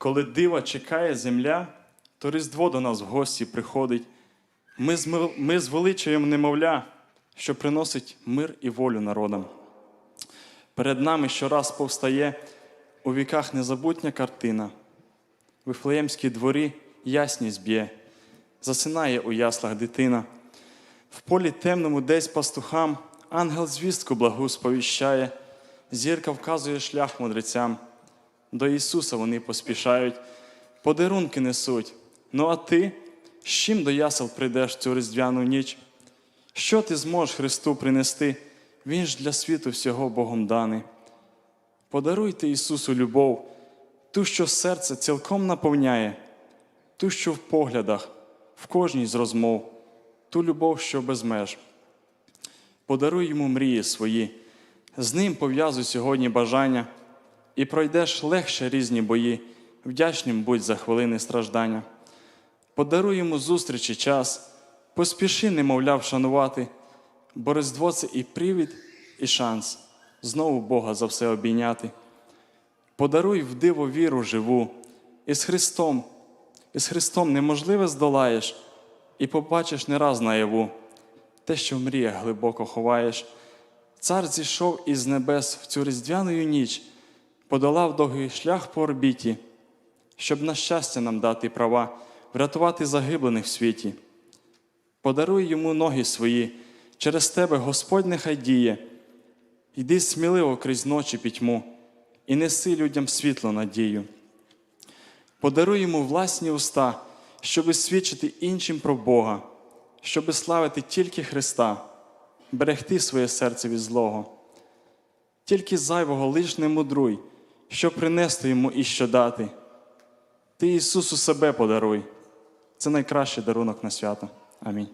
Коли дива чекає земля, то Різдво до нас в гості приходить. Ми, змил- ми звеличуємо немовля, що приносить мир і волю народам. Перед нами щораз повстає у віках незабутня картина. В Вифлеємській дворі ясність б'є, засинає у яслах дитина. В полі темному десь пастухам ангел звістку благу сповіщає, зірка вказує шлях мудрецям. До Ісуса вони поспішають, подарунки несуть. Ну а ти з чим до ясел прийдеш цю різдвяну ніч? Що ти зможеш Христу принести? Він ж для світу всього Богом даний. Подаруйте Ісусу любов, ту, що серце цілком наповняє, ту, що в поглядах, в кожній з розмов, ту любов, що без меж. Подаруй йому мрії свої, з ним пов'язуй сьогодні бажання, і пройдеш легше різні бої, вдячним будь за хвилини страждання. Подаруй йому зустрічі час, поспіши, немовля, вшанувати, бо Різдво це і привід, і шанс знову Бога за все обійняти. Подаруй в диво віру живу, і з Христом, і з Христом неможливе здолаєш, і побачиш не раз наяву те, що в мріях глибоко ховаєш. Цар зійшов із небес в цю різдвяну ніч, подолав довгий шлях по орбіті, щоб на щастя нам дати права, врятувати загиблених в світі. Подаруй йому ноги свої, через тебе Господь нехай діє. Йди сміливо крізь ночі пітьму і неси людям світло надію. Подаруй йому власні уста, щоби свідчити іншим про Бога, щоби славити тільки Христа, берегти своє серце від злого. Тільки зайвого лиш не мудруй, що принести йому і що дати. Ти Ісусу себе подаруй. Це найкращий дарунок на свято. Амінь.